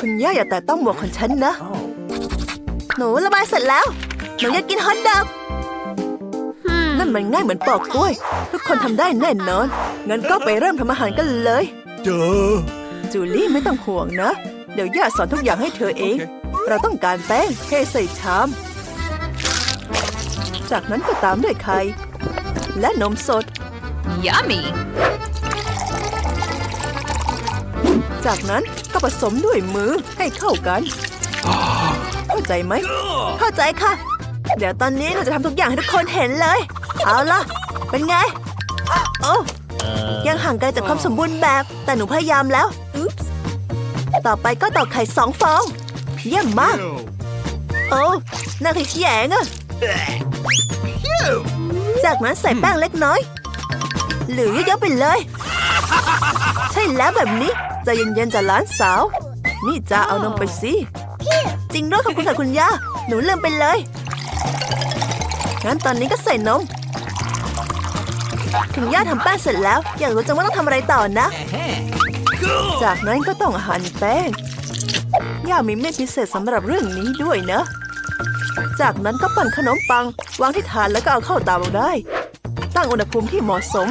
คุณย่าอย่าแต่ต้องหมวกของฉันนะ หนูระบายเสร็จแล้ว หนูอยากกินฮอทดอกนั่นมันง่ายเหมือนปอกกล้วย ทุกคนทำได้แน่นอน งั้นก็ไปเริ่มทำอาหารกันเลย เจอ จูลี่ไม่ต้องห่วงนะ เดี๋ยวย่าสอนทุกอย่างให้เธอเอง เราต้องการแป้งเทใส่ชาม จากนั้นก็ตามด้วยไข่ และนมสด Yummy. จากนั้น ก็ผสมด้วยมือให้เข้ากัน เข้าใจไหม เข้าใจค่ะ เดี๋ยวตอนนี้หนูจะทำทุกอย่างให้ทุกคนเห็นเลย เอาล่ะ เป็นไง โอ้ยังห่างไกลจากความสมบูรณ์แบบ แต่หนูพยายามแล้วอุ๊ปส์ต่อไปก็ตอกไข่สองฟอง เยี่ยมมาก โอ้น่าขยงอะจากนั้นใส่แป้งเล็กน้อย หรือเยอะๆไปเลย ใช่แล้วแบบนี้ ใจะเย็นๆจะล้านสาว นี่จะเอานมไปสิ จริงด้วยขอบคุณค่ะคุณย่า หนูลืมไปเลย งั้นตอนนี้ก็ใส่นม คุณย่าทำแป้งเสร็จแล้ว อยากรู้จังว่าต้องทำอะไรต่อนะ จากนั้นก็ต้องหั่นแป้ง ย่ามีเมฆพิเศษสำหรับเรื่องนี้ด้วยนะ จากนั้นก็ปั่นขนมปัง วางที่ฐานแล้วก็เอาเข้าเตาได้ ตั้งอุณหภูมิที่เหมาะสม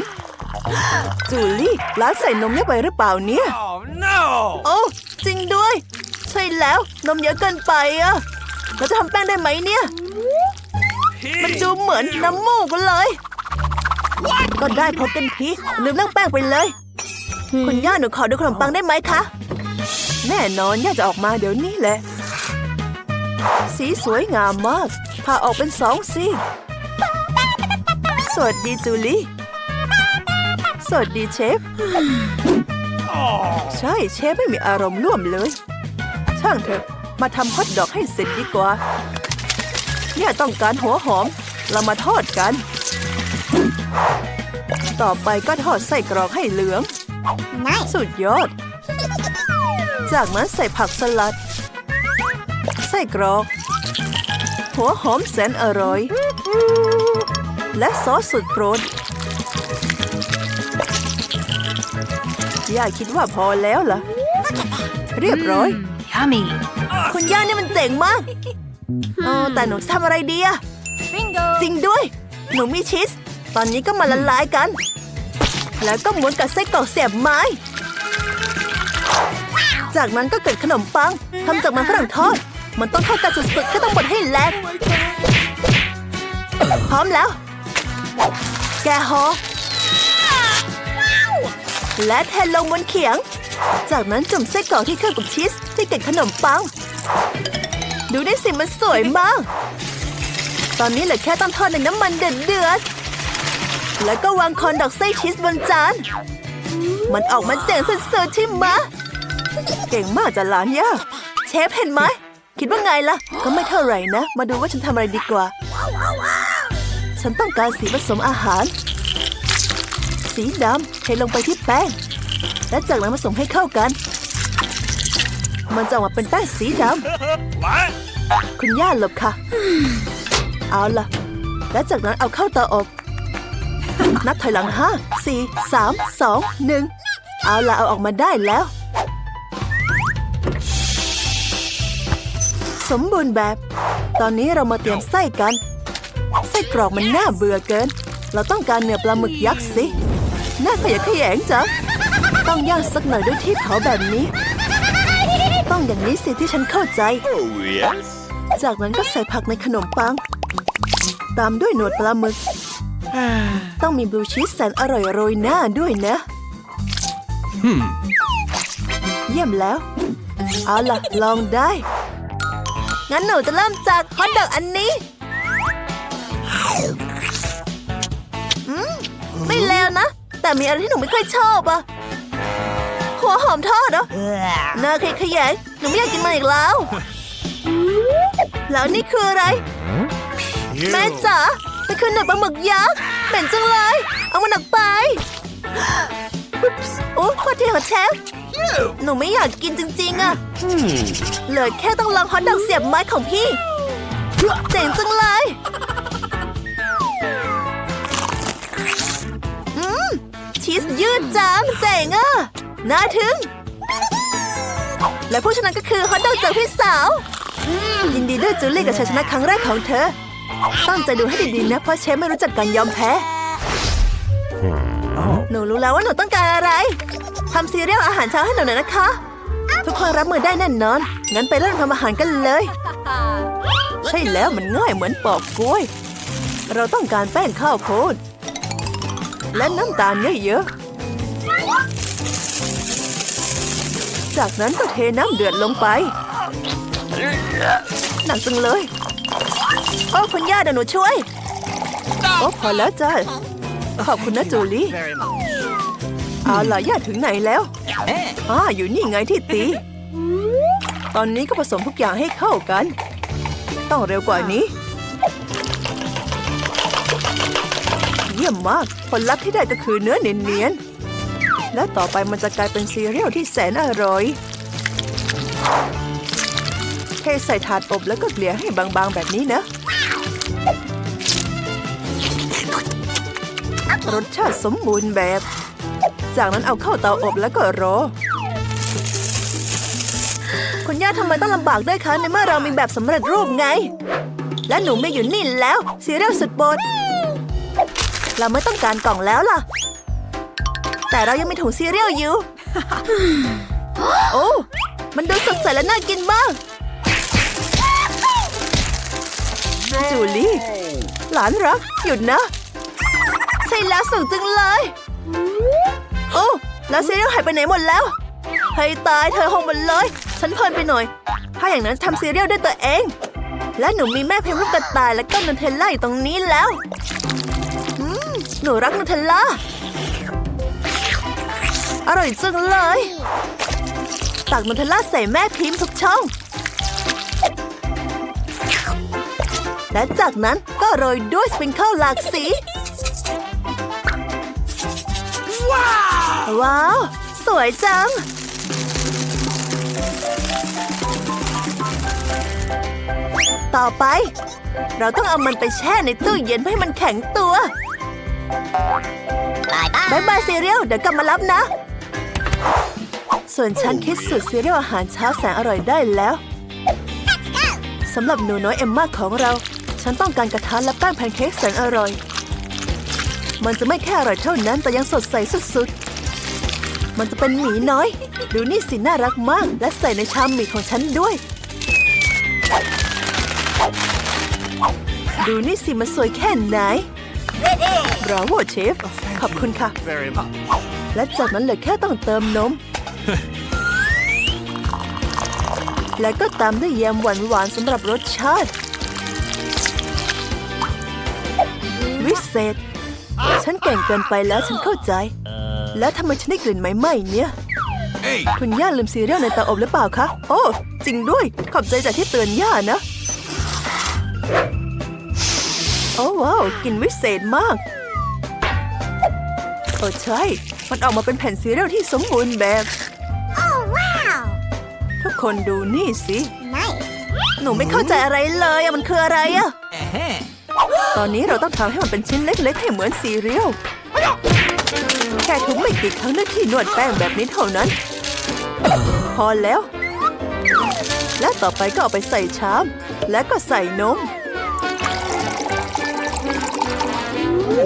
จูลี่ร้านใส่นมเยอะไปหรือเปล่าเนี่ย Oh no โอ้จริงด้วย ใช่แล้วนมเยอะเกินไปอะเราจะทำแป้งได้ไหมเนี่ย มันดูเหมือนน้ำมูกเลย ก็ได้พอเป็นทีลืมเรื่องแป้งไปเลย คุณย่าหนูขอดูขนมปังได้ไหมคะ แน่นอนย่าจะออกมาเดี๋ยวนี้แหละ สีสวยงามมากผ่าออกเป็นสองสีสวัสดีจูลี่ สวัสดีเชฟ ใช่เชฟไม่มีอารมณ์ร่วมเลย ช่างเถอะ มาทำฮอทดอกให้เสร็จดีกว่า เนี่ยต้องการหัวหอม เรามาทอดกัน ต่อไปก็ทอดไส้กรอกให้เหลือง สุดยอด จากนั้นใส่ผักสลัด ไส้กรอก หัวหอมแสนอร่อย และซอสสุดโปรด ย่าคิดว่าพอแล้วล่ะเรียบร้อย Yummy. คุณย่านี่มันเจ๋งมากเออแต่หนูจะทำอะไรดีอะ Bingo. จริงด้วย หนูมีชีส ตอนนี้ก็มาละลายกัน แล้วก็ม้วนกับไส้กรอกเสียบไม้ จากนั้นก็เกิดขนมปังทำจากมันฝรั่งทอด มันต้องเข้ากันสุดๆแค่ต้องบดให้แหลกพร้อมแล้ว แกะห่อ และเทนลงบนเขียง จากนั้นจุ่มไส้กรอกที่เคลือบกับชีสที่เกล็ดขนมปัง ดูได้สิมันสวยมาก ตอนนี้เหลือแค่ต้องทอดในน้ำมันเดือดๆแล้วก็วางคอนดอกไส้ชีสบนจาน มันออกมาเจ๋งสุดๆใช่ไหมะเก่งมากจ้ะหลานย่าเชฟเห็นไหม คิดว่าไงล่ะ ก็ไม่เท่าไหร่นะ มาดูว่าฉันทำอะไรดีกว่า ฉันต้องการสีผสมอาหาร สีดำเทลงไปที่แป้ง และจากนั้นผสมให้เข้ากัน มันจะออกมาเป็นแป้งสีดำคุณย่าหลบค่ะ เอาล่ะ และจากนั้นเอาเข้าเตาอบ นับถอยหลังห้าสี่สามสองหนึ่งเอาล่ะเอาออกมาได้แล้ว สมบูรณ์แบบ ตอนนี้เรามาเตรียมไส้กัน ไส้กรอกมันน่าเบื่อเกิน เราต้องการเนื้อปลาหมึกยักษ์สิ น่าขยะแขยงจังต้องย่างสักหน่อยด้วยที่เผาแบบนี้ ต้องอย่างนี้สิที่ฉันเข้าใจ Oh yes จากนั้นก็ใส่ผักในขนมปัง ตามด้วยหนวดปลาหมึก ต้องมีบลูชีสแสนอร่อยโรยหน้าด้วยนะ Hmm เยี่ยมแล้ว เอาล่ะ ลองได้ งั้นหนูจะเริ่มจากฮอทดอกอันนี้ไม่เลวนะ แต่มีอะไรที่หนูไม่ค่อยชอบอะหัวหอมทอดเหรอน่าขยงหนูไม่อยากกินมันอีกแล้ว แล้วนี่คืออะไร แม่จ๋ามันคือหนังปลาหมึกยักษ์เหม็นจังเลย เอามันออกไปโอ้ขอโทษค่ะเชฟหนูไม่อยากกินจริง ๆอะเหลือแค่ต้องลองฮอตดอกเสียบไม้ของพี่ เจ๋งจังเลย ชีสยืดจังเจ๋งอะน่าทึ่ง และผู้ชนะก็คือฮอตดอกจากพี่สาวยินดีด้วยจูลี่กับชัยชนะครั้งแรกของเธอ ตั้งใจดูให้ดีๆนะ เพราะเชฟไม่รู้จักการยอมแพ้ หนูรู้แล้วว่าหนูต้องการอะไรทำซีเรียลอาหารเช้าให้หนูหน่อยนะคะ ทุกคนรับมือได้แน่นอน งั้นไปเริ่มทำอาหารกันเลย ใช่แล้วมันง่ายเหมือนปอกกล้วย เราต้องการแป้งข้าวโพด และน้ำตาลเยอะๆ จากนั้นก็เทน้ำเดือดลงไป หนักจังเลย โอ้คุณย่าเดี๋ยวหนูช่วย โอ้พอแล้วจ้าขอบคุณนะจูลี่ เอาล่ะย่าถึงไหนแล้วอ่าอยู่นี่ไงที่ตี ตอนนี้ก็ผสมทุกอย่างให้เข้ากัน ต้องเร็วกว่านี้ ยี่ยมมาก ผลลัพธ์ที่ได้ก็คือเนื้อเนียนๆ และต่อไปมันจะกลายเป็นซีเรียลที่แสนอร่อย เทใส่ถาดอบแล้วก็เกลี่ยให้บางๆแบบนี้นะ รสชาติสมบูรณ์แบบ จากนั้นเอาเข้าเตาอบแล้วก็รอ คุณย่าทำไมต้องลำบากด้วยคะ ในเมื่อเรามีแบบสำเร็จรูปไง และหนูไม่อยู่นี่แล้วซีเรียลสุดโปรด เราไม่ต้องการกล่องแล้วล่ะ แต่เรายังมีถุงซีเรียลอยู่ โอ้ มันดูสดใสและน่ากินมาก จูลี่ หลานรัก หยุดนะ ใช่แล้วสูงจังเลย โอ้ แล้วซีเรียลหายไปไหนหมดแล้ว ให้ตายเธอหงหมดเลย ฉันเพลินไปหน่อย ถ้าอย่างนั้นทำซีเรียลด้วยตัวเองและหนูมีแม่พิมพ์รูปกระต่ายและก็นูเทลล่าอยู่ตรงนี้แล้วอืม หนูรักนูเทลล่า อร่อยจังเลย ตักนูเทลล่าใส่แม่พิมพ์ทุกช่อง และจากนั้นก็โรยด้วยสปริงเกิลหลากสี ว้าว สวยจังต่อไป เราต้องเอามันไปแช่ในตู้เย็นเพื่อให้มันแข็งตัว บายบายซีเรียลเดี๋ยวกลับมารับนะ ส่วนฉันคิดสูตรซีเรียลอาหารเช้าแสนอร่อยได้แล้วสำหรับหนูน้อยเอมมาของเรา ฉันต้องการกระทะและแป้งแพนเค้กแสนอร่อย มันจะไม่แค่อร่อยเท่านั้นแต่ยังสดใสสุดๆ มันจะเป็นหมีน้อย ดูนี่สิน่ารักมาก และใส่ในชามหมี่ของฉันด้วย ดูนี่สิมันสวยแค่ไหน บราโวเชฟ ขอบคุณค่ะ Very much. และจากนั้นเหลือแค่ต้องเติมนม และก็ตามด้วยแยมหวานๆสำหรับรสชาติ วิเศษ ฉันเก่งเกินไปแล้วฉันเข้าใจ แล้วทำไมฉันได้กลิ่นไหม้ๆเนี่ย Hey. คุณย่าลืมซีเรียลในเตาอบหรือเปล่าคะ โอ้ จริงด้วย ขอบใจจากที่เตือนย่านะโอ้ว้าวกลิ่นวิเศษมาก โอ้ใช่ มันออกมาเป็นแผ่นซีเรียลที่สมบูรณ์แบบ Oh, wow! ทุกคนดูนี่สิ Nice. หนูไม่เข้าใจอะไรเลยอะมันคืออะไรอะตอนนี้เราต้องทำให้มันเป็นชิ้นเล็กๆให้เหมือนซีเรียลแค่ทุบไม่กี่ครั้งด้วยที่นวดแป้งแบบนี้เท่านั้น พอแล้ว และต่อไปก็เอาไปใส่ชาม และก็ใส่นม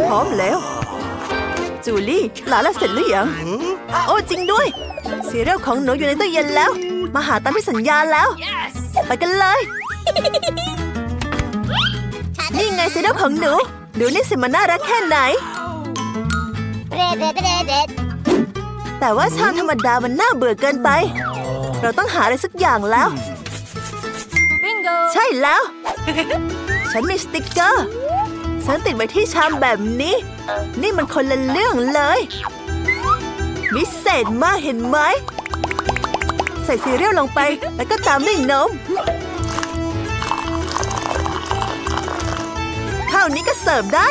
พร้อมแล้ว จูลี่หลานละเสร็จหรือยังโอ้จริงด้วยซีเรียลของหนูอยู่ในตู้เย็นแล้ว มาหาตามที่สัญญาแล้ว Yes! ไปกันเลย นี่ไงซีเรียลของหนู ดูนี่สิมันน่ารักแค่ไหน Red, red, red, red. แต่ว่าชามธรรมดามันน่าเบื่อเกินไป เราต้องหาอะไรสักอย่างแล้ว Bingo! ใช่แล้ว ฉันมีสติกเกอร์ ฉันติดไว้ที่ชามแบบนี้ นี่มันคนละเรื่องเลยพิเศษมากเห็นไหม ใส่ซีเรียลลงไปแล้วก็ตามด้วยนมเท่านี้ก็เสิร์ฟได้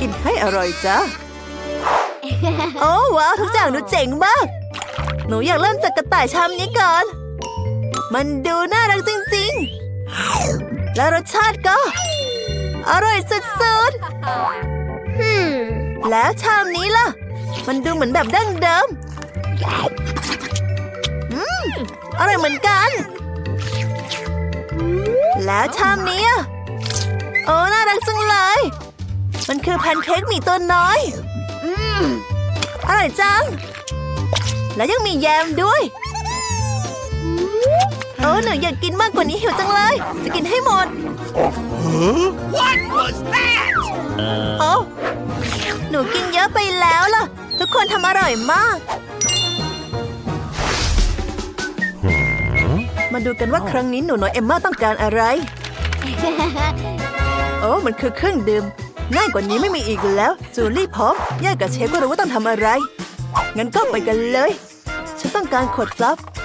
กินให้อร่อยจ้าโอ้ว้าวทุกอย่างดูเจ๋งมาก หนูอยากเริ่มจากกระต่ายชามนี้ก่อน มันดูน่ารักจริง ๆ และรสชาติก็ อร่อยสุด Hmm. ๆแล้วชามนี้ล่ะ มันดูเหมือนแบบดั้งเดิม อืม อร่อยเหมือนกัน แล้วชามนี้อะโอ้ น่ารักจังเลย มันคือแพนเค้กหมีตัวน้อย อืม อร่อยจัง แล้วยังมีแยมด้วย โอ้หนูอยากกินมากกว่านี้หิวจังเลย จะกินให้หมด What was that? โอ้หนูกินเยอะไปแล้วล่ะ ทุกคนทำอร่อยมาก มาดูกันว่าครั้งนี้หนูน้อยเอมม่าต้องการอะไร โอ้มันคือเครื่องดื่ม ง่ายกว่านี้ไม่มีอีกแล้ว จูลี่พร้อมย่ากับเชฟก็รู้ว่าต้องทำอะไร งั้นก็ไปกันเลย ฉันต้องการขวดฟลับเ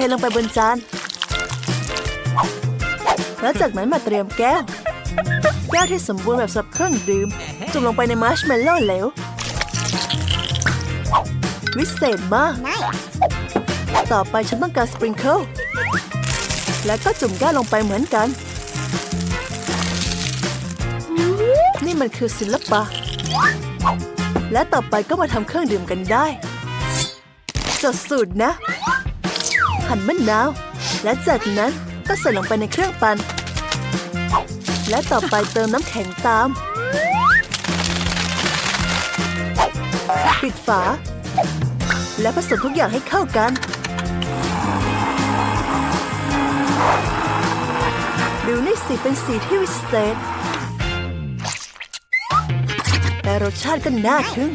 ทลงไปบนจาน แล้วจากนั้นมาเตรียมแก้ว แก้วที่สมบูรณ์แบบสับเครื่องดื่ม จุ่มลงไปในมาร์ชเมลโล่เหลว วิเศษมาก ต่อไปฉันต้องการสปริงเกิล และก็จุ่มแก้วลงไปเหมือนกัน นี่มันคือศิลปะ และต่อไปก็มาทำเครื่องดื่มกันได้ จดสูตรนะ หั่นมะนาว และจากนั้นก็ใส่ลงไปในเครื่องปั่น และต่อไปเติมน้ำแข็งตาม ปิดฝา และผสมทุกอย่างให้เข้ากัน ดูนี่สิเป็นสีที่วิเศษ แต่รสชาติก็น่าทึ่ง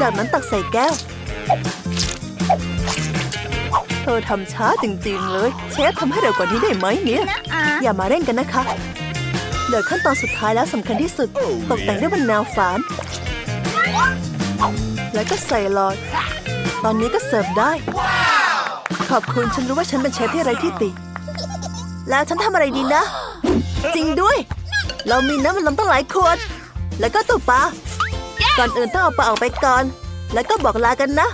จากนั้นตักใส่แก้ว เธอทำช้าจริงๆเลย เชฟทำให้เร็วกว่านี้ได้ไหมเนี่ย Uh, อย่ามาเร่งกันนะคะเหลือขั้นตอนสุดท้ายแล้วสำคัญที่สุด ตกแต่งด้วยมะนาวฝาน แล้วก็ใส่หลอด ตอนนี้ก็เสิร์ฟได้ ขอบคุณฉันรู้ว่าฉันเป็นเชฟที่ไร้ที่ติ แล้วฉันทำอะไรดีนะ จริงด้วย เรามีน้ำมันลมตั้งหลายขวด แล้วก็ตัวปลาก่อนอื่นต้องเอาปลาออกไปก่อน แล้วก็บอกลากันนะ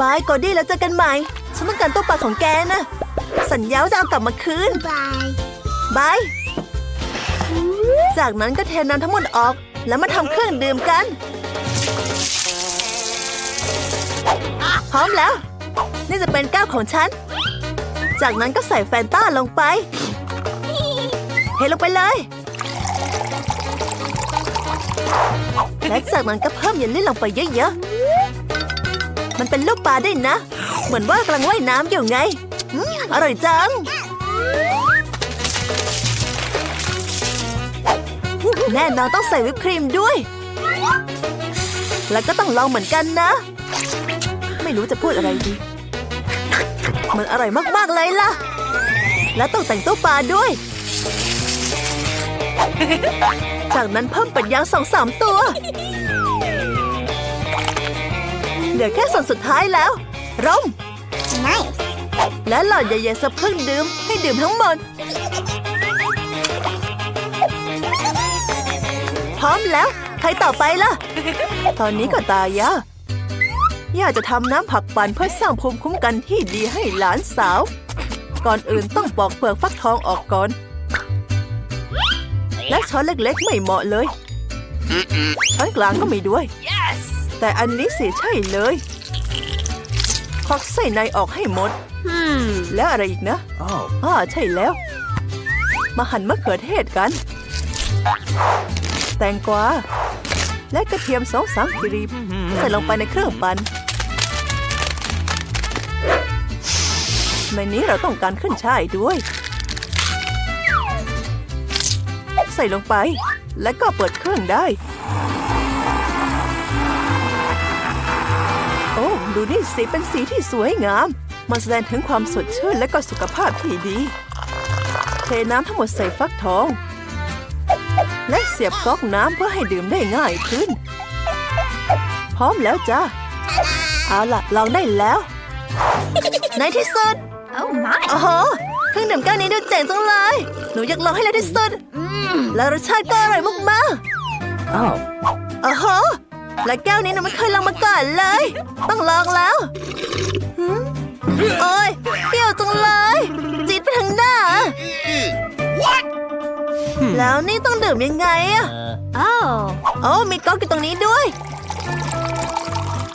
บายกอดี้แล้วเจอกันใหม่ ฉันต้องการตัวปลาของแกนะ สัญญาว่าจะเอากลับมาคืน bye. บาย จากนั้นก็เทน้ำทั้งหมดออก แล้วมาทำเครื่องดื่มกัน พร้อมแล้ว นี่จะเป็นแก้วของฉัน จากนั้นก็ใส่แฟนต้าลงไป เทลงไปเลยและจากนั้นก็เพิ่มเยลลี่ลงไปเยอะๆ มันเป็นลูกปลาด้วยนะ เหมือนว่ากำลังว่ายน้ำอยู่ไงอร่อยจัง แน่นอนต้องใส่วิปครีมด้วย แล้วก็ต้องลองเหมือนกันนะ ไม่รู้จะพูดอะไรดี มันอร่อยมากๆเลยล่ะ และต้องแต่งตัวปลาด้วย จากนั้นเพิ่มเป็ดยางสองสามตัว เหลือแค่ส่วนสุดท้ายแล้ว ร่ม Nice. และหลอดใหญ่ๆสับเครื่องดื่มให้ดื่มทั้งหมด พร้อมแล้ว ใครต่อไปล่ะ ตอนนี้ก็ตายะย่าจะทำน้ำผักปั่นเพื่อสร้างภูมิคุ้มกันที่ดีให้หลานสาว ก่อนอื่นต้องปอกเปลือกฟักทองออกก่อน และช้อนเล็กๆไม่เหมาะเลย ช้อนกลางก็ไมีด้วย แต่อันนี้สิใช่เลย ควักไส้ในออกให้หมด Hmm. แล้วอะไรอีกนะ Oh. อ่าใช่แล้ว มาหั่นมะเขือเทศกัน แตงกวา และกระเทียมสองสามกรีบใส่ลงไปในเครื่องปั่นในนี้เราต้องการขึ้นช่ายด้วย ใส่ลงไป และก็เปิดเครื่องได้ ดูนี่สีเป็นสีที่สวยงาม มันแสดงถึงความสดชื่นและก็สุขภาพที่ดี เทน้ำทั้งหมดใส่ฟักทอง และเสียบก๊อกน้ำเพื่อให้ดื่มได้ง่ายขึ้น พร้อมแล้วจ้าเอาล่ะลองได้แล้ว ในที่สุด Oh my. โอ้โหเครื่องดื่มแก้วนี้ดูเจ๋งจังเลย หนูอยากลองให้เร็วที่สุด Mmm. และรสชาติก็อร่อยมาก Oh. ๆโอ้โห และแก้วนี้หนูไม่เคยลองมาก่อนเลย ต้องลองแล้วหืมโอ้ยเปรี้ยวจังเลย จี๊ดไปทั้งหน้า What? แล้วนี่ต้องดื่มยังไงอะ Oh. โอ้มีก๊อกอยู่ตรงนี้ด้วย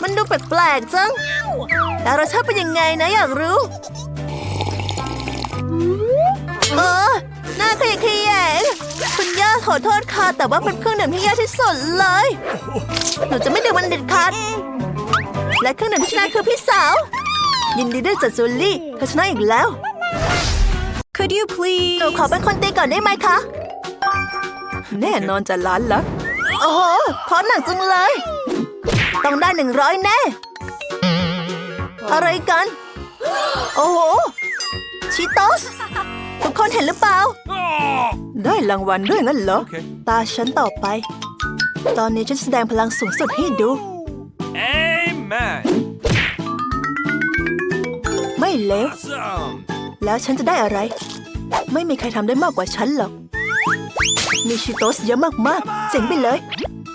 มันดูแปลกๆจังแต่รสชาติเป็นยังไงนะอยากรู้ เออห น้าขยะแขยงคุณย่าขอโทษค่ะ แต่ว่าเป็นเครื่องดื่มที่แย่ที่สุดเลย หนูจะไม่ดื่มมันเด็ดขาดและเครื่องดื่มที่ชนะคือพี่สาว ยินดีด้วยจัดจูลี่เธอชนะอีกแล้ว Could you หนู please? ขอเป็นคนตีก่อนได้ไหมคะ แน่นอนจะล้านละโอ้โหขอหนักจังเลย ต้องได้หนึ่งร้อยแน่ อะไรกัน โอ้โห ชิโตส ทุกคนเห็นหรือเปล่า ได้รางวัลด้วยงั้นเหรอ ตาฉันต่อไป ตอนนี้ฉันแสดงพลังสูงสุดให้ดู Amen. ไม่เลว Awesome. แล้วฉันจะได้อะไร ไม่มีใครทำได้มากกว่าฉันหรอก มีชิโตสเยอะมากๆ เจ๋งไปเลย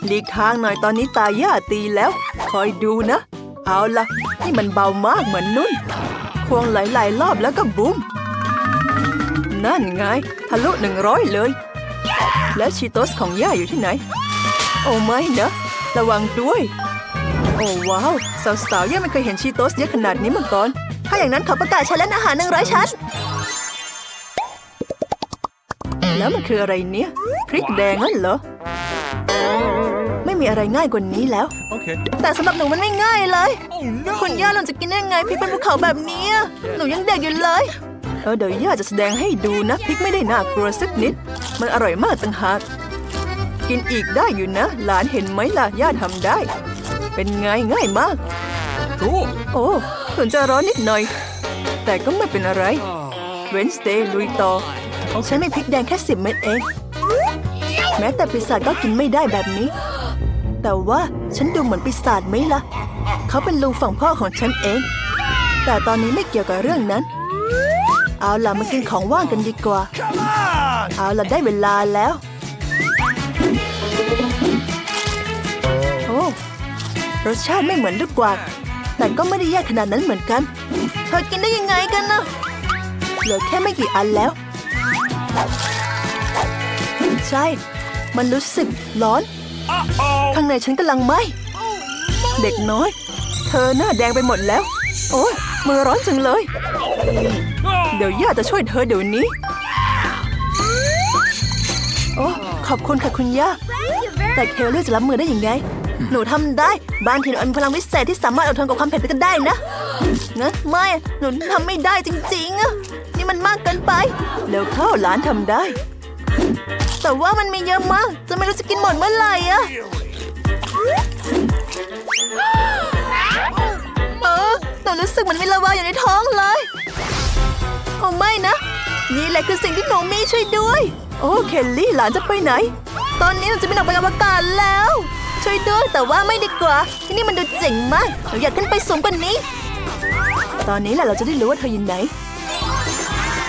หลีกทางหน่อยตอนนี้ตาย่าตีแล้ว คอยดูนะ เอาละนี่มันเบามากเหมือนนุ่น ควงหลายๆรอบแล้วก็บุ้ม นั่นไง ทะลุหนึ่งร้อยเลย แล้วชิโตสของย่าอยู่ที่ไหน โอ้ไม่นะ ระวังด้วย โอ้ว้าว สาวๆย่าไม่เคยเห็นชีโตสเยอะขนาดนี้มาก่อน ถ้าอย่างนั้นขอประกาศชาเลนจ์อาหารหนึ่งร้อยชั้นแล้วมันคืออะไรเนี่ยพริกแดงนั่นเหรอ ไม่มีอะไรง่ายกว่านี้แล้ว Okay. แต่สำหรับหนูมันไม่ง่ายเลย Oh no. คุณย่าเราจะกินได้ไงพริกเป็นภูเขาแบบนี้อะหนูยังเด็กอยู่เลย เออเดี๋ยวย่าจะแสดงให้ดูนะพริกไม่ได้น่ากลัวสักนิด มันอร่อยมากต่างหากกินอีกได้อยู่นะ หลานเห็นไหมล่ะย่าทำได้ เป็นไงง่ายมาก Cool. โอ้ถึงจะร้อนนิดหน่อย แต่ก็ไม่เป็นอะไรเวนสเ a y ลุยต่อฉันมีพริกแดงแค่สิบเม็ดเอง แม้แต่ปีศาจก็กินไม่ได้แบบนี้ แต่ว่าฉันดูเหมือนปีศาจไหมล่ะ เขาเป็นลุงฝั่งพ่อของฉันเอง แต่ตอนนี้ไม่เกี่ยวกับเรื่องนั้น เอาล่ะมากินของว่างกันดีกว่า Come on. เอาล่ะได้เวลาแล้ว โอ้รสชาติไม่เหมือนลูกกวาดแต่ก็ไม่ได้แย่ขนาดนั้นเหมือนกัน เธอกินได้ยังไงกันนะเหลือแค่ไม่กี่อันแล้ว ใช่ มันรู้สึกร้อน Uh-oh. ข้างในฉันกำลังไหม เด็กน้อย เธอหน้าแดงไปหมดแล้ว โอ้ยมือร้อนจังเลย เดี๋ยวย่าจะช่วยเธอเดี๋ยวนี้ โอ้ขอบคุณค่ะคุณย่า แต่เคลลี่จะรับมือได้ยังไง หนูทำได้ บ้านทีหนูมีพลังวิเศษที่สามารถอดทนกับความเผ็ดไปก็ได้นะนะไม่ หนูทำไม่ได้จริงๆอะนี่มันมากเกินไป แล้วเข้าหลานทำได้ แต่ว่ามันมีเยอะมาก จะไม่รู้จะกินหมดเมื่อไหร่อะเออหนูรู้สึกเหมือนมีลาวาอยู่ในท้องเลย โอ้ไม่นะ นี่แหละคือสิ่งที่หนูมีช่วยด้วย โอ้เคลลี่หลานจะไปไหน ตอนนี้หนูจะบินออกไปอวกาศแล้ว ช่วยด้วยแต่ว่าไม่ดีกว่า ที่นี่มันดูเจ๋งมากหนูอยากขึ้นไปสูงกว่านี้ ตอนนี้แหละเราจะได้รู้ว่าเธออยู่ไหน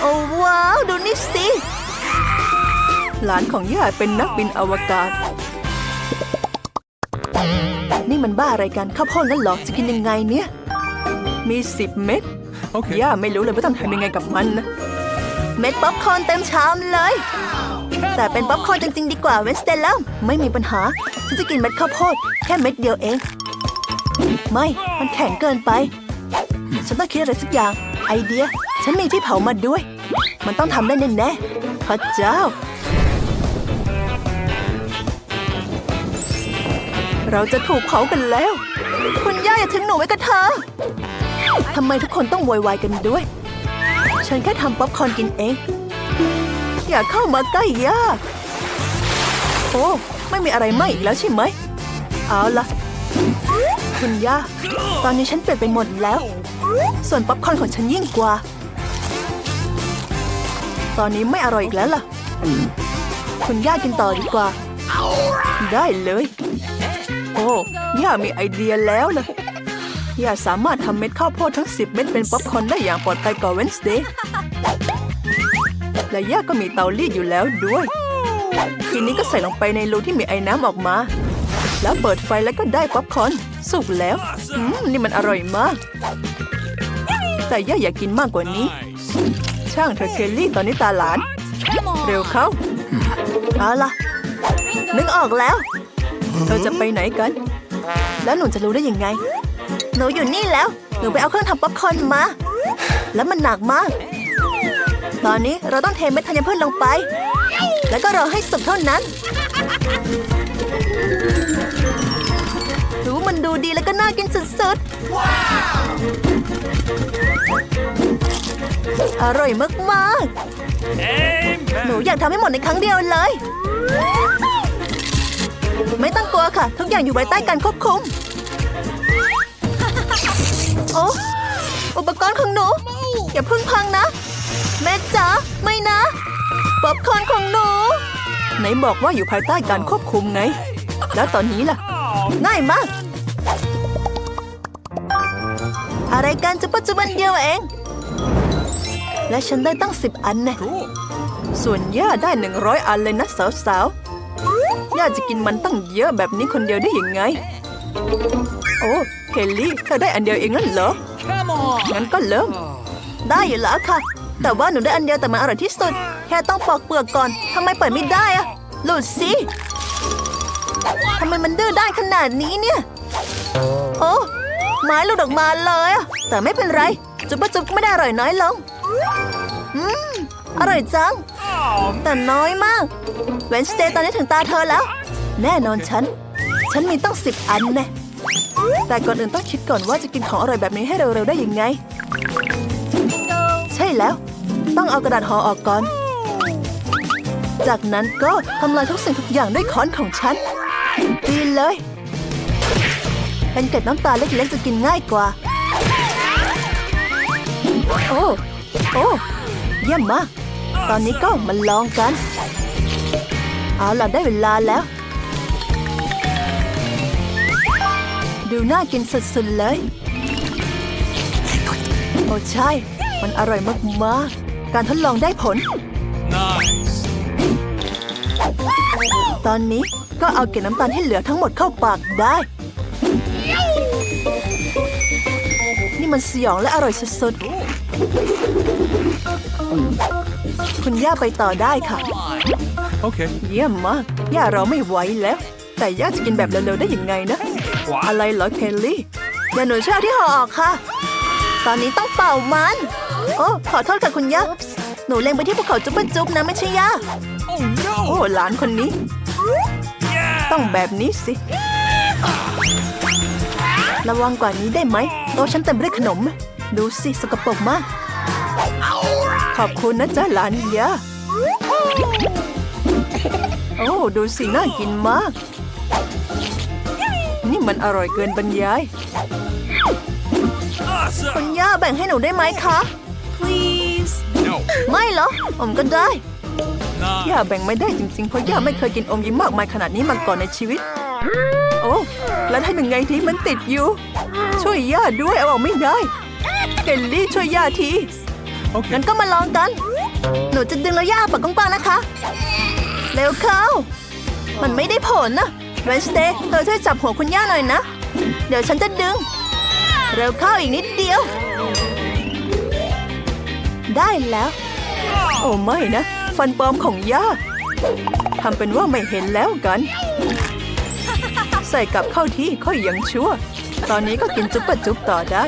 โอ้ว้าว ดูนี่สิหลานของย่าเป็นนักบินอวกาศ นี่มันบ้าอะไรกันข้าวโพดนั่นหรอจะกินยังไงเนี่ย มีสิบเม็ด ย่าไม่รู้เลยว่าต้องทำยังไงกับมันนะ เม็ดป๊อปคอร์นเต็มชามเลย แต่เป็นป๊อปคอร์นจริง ๆ ดีกว่าเวนสเตลแล้ว ไม่มีปัญหา ฉันจะกินเม็ดข้าวโพดแค่เม็ดเดียวเอง ไม่ มันแข็งเกินไป ฉันต้องคิดอะไรสักอย่าง ไอเดีย ฉันมีที่เผามาด้วย มันต้องทำได้แน่ๆพระเจ้า เราจะถูกเผากันแล้ว คุณย่าอย่าทิ้งหนูไว้กับเธอ ทำไมทุกคนต้องโวยวายกันด้วย ฉันแค่ทำป๊อปคอร์นกินเอง อย่าเข้ามาใกล้ย่าโอ้ไม่มีอะไรไหมอีกแล้วใช่ไหม เอาละคุณย่า ตอนนี้ฉันเปลี่ยนไปหมดแล้ว ส่วนป๊อปคอร์นของฉันยิ่งกว่า ตอนนี้ไม่อร่อยอีกแล้วล่ะ คุณย่ากินต่อดีกว่า ได้เลย โอ้ย่ามีไอเดียแล้วล่ะ ย่าสามารถทำเม็ดข้าวโพดทั้ง 10 เม็ดเป็นป๊อปคอร์นได้อย่างปลอดภัยกว่าเวนสเดย์และย่าก็มีเตารีดอยู่แล้วด้วย ทีนี้ก็ใส่ลงไปในรูที่มีไอ้น้ำออกมา แล้วเปิดไฟแล้วก็ได้ป๊อปคอร์นสุกแล้วอืมนี่มันอร่อยมาก แต่ย่าอยากกินมากกว่านี้ ช่างเธอเคลลี่ตอนนี้ตาหลาน เร็วเข้าเอาล่ะ นึกออกแล้ว เธอจะไปไหนกัน แล้วหนูจะรู้ได้ยังไง หนูอยู่นี่แล้ว หนูไปเอาเครื่องทำป๊อปคอร์นมา แล้วมันหนักมาก ตอนนี้เราต้องเทเม็ดธัญพืชลงไป แล้วก็รอให้สุกเท่านั้นดูมันดูดีแล้วก็น่ากินสุดๆ อร่อยมากๆ หนู Amen. อยากทำให้หมดในครั้งเดียวเลย ไม่ต้องกลัวค่ะ ทุกอย่างอยู่ภายใต้การควบคุม อ้อุปกรณ์ของหนู อย่าเพึ่งพังนะ แม่จ๋าไม่นะป๊อปคอนของหนู ไหนบอกว่าอยู่ภายใต้การควบคุมไง แล้วตอนนี้ล่ะ ง่ายมาก อะไรกันจะปัจจุบันเดียวเอง และฉันได้ตั้งสิบอันน่ Cool. ส่วนย่าได้หนึ่งร้อยอันเลยนะสาวๆย่าจะกินมันตั้งเยอะแบบนี้คนเดียวได้ยังไง โอ้เคลลี่เธอได้อันเดียวเองนั่นเหรอ Come on. งั้นก็เริ่มได้อยู่แล้วค่ะ แต่ว่าหนูได้อันเดียวแต่มันอร่อยที่สุด แค่ต้องปอกเปลือกก่อนทำไมเปิดไม่ได้อะหลุดสิทำไมมันดื้อด้านขนาดนี้เนี่ย โอ้ไม้หลุดออกมาเลยอะแต่ไม่เป็นไร จุ๊บปะจุ๊บก็ไม่ได้อร่อยน้อยลงอืมอร่อยจัง Oh, แต่น้อยมากเวนสเตย์ตอนนี้ถึงตาเธอแล้ว แน่นอนฉัน ฉันมีตั้งสิบอันแน่ แต่ก่อนอื่นต้องคิดก่อนว่าจะกินของอร่อยแบบนี้ให้เร็วๆได้ยังไง ใช่แล้ว ต้องเอากระดาษห่อออกก่อน จากนั้นก็ทำลายทุกสิ่งทุกอย่างด้วยค้อนของฉันดีเลย เป็นเกล็ดน้ำตาลเล็กๆจะกินง่ายกว่า โอ้โอ้เยี่ยมมาก ตอนนี้ก็มาลองกัน เอาล่ะได้เวลาแล้ว ดูน่ากินสุดๆเลย โอ้ใช่ มันอร่อยมากๆ การทดลองได้ผล nice. ตอนนี้ก็เอาเกล็ดน้ำตาลที่เหลือทั้งหมดเข้าปากได้ นี่มันสยองและอร่อยสุดๆ คุณย่าไปต่อได้ค่ะ Okay. เยี่ยมมาก ย่าเราไม่ไหวแล้ว แต่ย่าจะกินแบบเร็วๆได้ยังไงนะ What? อะไรเหรอเคลลี่เดี๋ยวหนูช่วยเอาที่ห่อออกค่ะ ตอนนี้ต้องเป่ามัน โอ้ขอโทษค่ะคุณย่าหนูเล็งไปที่ภูเขาจุ๊บปะจุ๊บนะไม่ใช่ย่า Oh โอ้ no. หลานคนนี้ Yeah. ต้องแบบนี้สิ ระวังกว่านี้ได้ไหมโต๊ะฉันเต็มไปด้วยขนม ดูสิสกปรกมาก ขอบคุณนะจ๊ะหลานยาโอ้ ดูสิน่ากินมากนี่ มันอร่อยเกินบรรยายคุณ Awesome. ย่าแบ่งให้หนูได้ไหมคะ Please. No. ไม่เหรอผมก็ได้ Nice. ย่าแบ่งไม่ได้จริงๆ เพราะย่าไม่เคยกินอมยิ้มมากมายขนาดนี้มาก่อนในชีวิต โอ้ แล้วทำยังไงทีมันติดอยู่ ช่วยย่าด้วยเอาออกไม่ได้เกลลี่ช่วยย่าที Okay. งั้นก็มาลองกัน หนูจะดึงแล้วย่าปากกว้างๆนะคะ เร็วเข้า มันไม่ได้ผลนะ เวนสเตย์เธอช่วยจับหัวคุณย่าหน่อยนะ เดี๋ยวฉันจะดึง เร็วเข้าอีกนิดเดียว ได้แล้ว โอ้ไม่นะ ฟันปลอมของย่าทำเป็นว่าไม่เห็นแล้วกัน ใส่กลับเข้าที่ค่อยยังชั่ว ตอนนี้ก็กินจุ๊บปะจุ๊บต่อได้